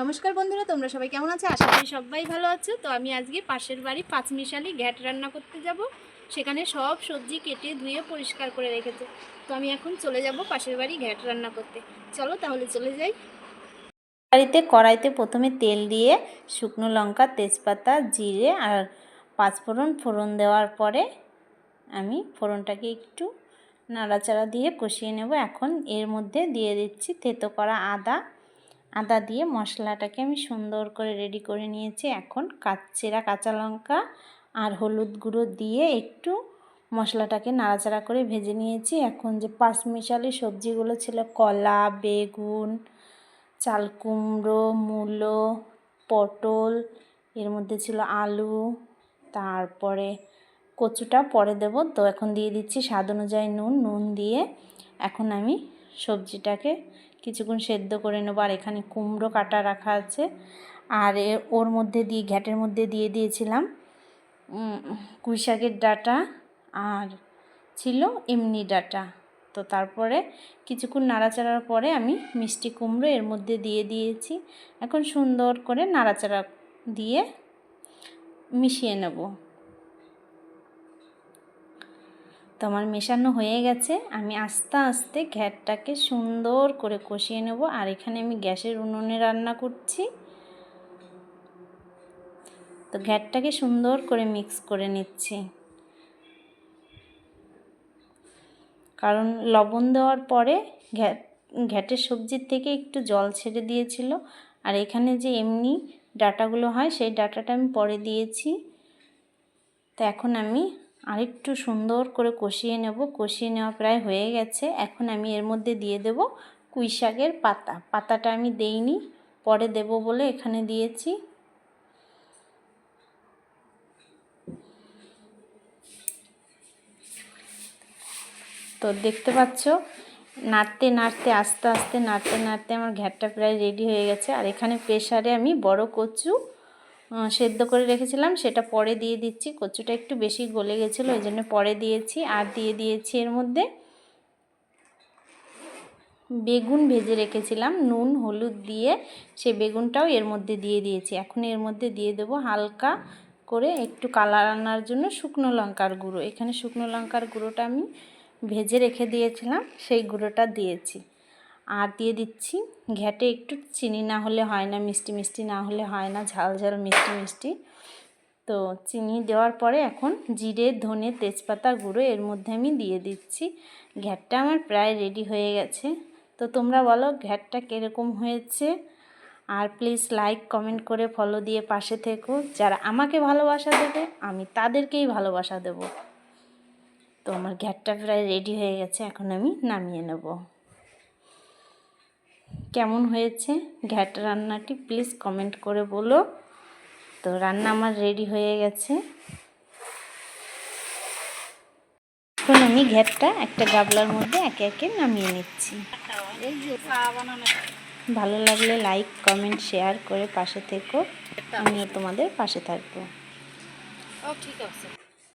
নমস্কার বন্ধুরা, তোমরা সবাই কেমন আছো? আশা করি সবাই ভালো আছো। তো আমি আজকে পাশের বাড়ি পাঁচমিশালি ঘ্যাট রান্না করতে যাব। সেখানে সব সবজি কেটে ধুয়ে পরিষ্কার করে রেখেছে। তো আমি এখন চলে যাব পাশের বাড়ি ঘ্যাট রান্না করতে। চলো তাহলে চলে যাই। বাড়িতে কড়াইতে প্রথমে তেল দিয়ে শুকনো লঙ্কা, তেজপাতা, জিরে আর পাঁচফোড়ন ফোড়ন দেওয়ার পরে আমি ফোড়নটাকে একটু নাড়াচাড়া দিয়ে কষিয়ে নেব। এখন এর মধ্যে দিয়ে দিচ্ছি থেতো করা আদা আদা দিয়ে মশলাটাকে আমি সুন্দর করে রেডি করে নিয়েছি। এখন কাচ্চেরা কাঁচা লঙ্কা আর হলুদ গুঁড়ো দিয়ে একটু মশলাটাকে নাড়াচাড়া করে ভেজে নিয়েছি। এখন যে পাঁচমিশালি সবজিগুলো ছিল, কলা, বেগুন, চাল কুমড়ো, মূলো, পটল, এর মধ্যে ছিল আলু, তারপরে কচুটা পরে দেব। তো এখন দিয়ে দিচ্ছি স্বাদ অনুযায়ী নুন। নুন দিয়ে এখন আমি সবজিটাকে কিছুক্ষণ সেদ্ধ করে নেব আর এখানে কুমড়ো কাটা রাখা আছে। আর ওর মধ্যে দিয়ে, ঘ্যাটের মধ্যে দিয়ে দিয়েছিলাম কুই শাকের ডাঁটা আর ছিল এমনি ডাটা। তো তারপরে কিছুক্ষণ নাড়াচাড়ার পরে আমি মিষ্টি কুমড়ো এর মধ্যে দিয়ে দিয়েছি। এখন সুন্দর করে নাড়াচাড়া দিয়ে মিশিয়ে নেব। তো আমার মেশানো হয়ে গেছে, আমি আস্তে আস্তে ঘ্যাটটাকে সুন্দর করে কষিয়ে নেব। আর এখানে আমি গ্যাসের উনুনে রান্না করছি। তো ঘ্যাটটাকে সুন্দর করে মিক্স করে নিচ্ছি। কারণ লবণ দেওয়ার পরে ঘ্যাট, ঘ্যাটের সবজির থেকে একটু জল ছেড়ে দিয়েছিল। আর এখানে যে এমনি ডাটাগুলো হয়, সেই ডাটাটা আমি পরে দিয়েছি। তো এখন আমি আরেকটু সুন্দর করে কষিয়ে নেব। কষিয়ে নেওয়া প্রায় হয়ে গেছে। এখন আমি এর মধ্যে দিয়ে দেব কুই শাকের পাতা। পাতাটা আমি দেইনি, পরে দেব বলে এখানে দিয়েছি। তো দেখতে পাচ্ছ, নাড়তে নাড়তে, আস্তে আস্তে, নাড়তে নাড়তে আমার ঘ্যাটটা প্রায় রেডি হয়ে গেছে। আর এখানে প্রেশারে আমি বড় কচু সেদ্ধ করে রেখেছিলাম, সেটা পরে দিয়ে দিচ্ছি। কচুটা একটু বেশি গলে গেছিল, ওই জন্য পরে দিয়েছি। আর দিয়ে দিয়েছি এর মধ্যে বেগুন ভেজে রেখেছিলাম, নুন, হলুদ দিয়ে। সে বেগুনটাও এর মধ্যে দিয়ে দিয়েছি। এখন এর মধ্যে দিয়ে দেবো হালকা করে একটু কালার আনার জন্য শুকনো লঙ্কার গুঁড়ো। এখানে শুকনো লঙ্কার গুঁড়োটা আমি ভেজে রেখে দিয়েছিলাম, সেই গুঁড়োটা দিয়েছি। আর দিয়ে দিচ্ছি ঘ্যাটে একটু চিনি না হলে হয় না, মিষ্টি মিষ্টি না হলে হয় না, ঝাল ঝাল মিষ্টি মিষ্টি। তো চিনি দেওয়ার পরে এখন জিরে, ধনে, তেজপাতা গুঁড়ো এর মধ্যে আমি দিয়ে দিচ্ছি। ঘ্যাটটা আমার প্রায় রেডি হয়ে গেছে। তো তোমরা বলো ঘ্যাটটা কীরকম হয়েছে? আর প্লিজ লাইক কমেন্ট করে ফলো দিয়ে পাশে থেকো। যারা আমাকে ভালোবাসা দেবে, আমি তাদেরকেই ভালোবাসা দেব। তো আমার ঘ্যাটটা প্রায় রেডি হয়ে গেছে, এখন আমি নামিয়ে নেব। কেমন হয়েছে? ঘ্যাট রান্নাটি প্লিজ কমেন্ট করে বলো। তো রান্না আমার রেডি হয়ে গেছে। এখন আমি ঘ্যাটটা একটা গাবলার মধ্যে একে একে নামিয়ে নিচ্ছি। ভালো লাগলে লাইক, কমেন্ট, শেয়ার করে পাশে থেকো। আমিও তোমাদের পাশে থাকব। ঠিক আছে।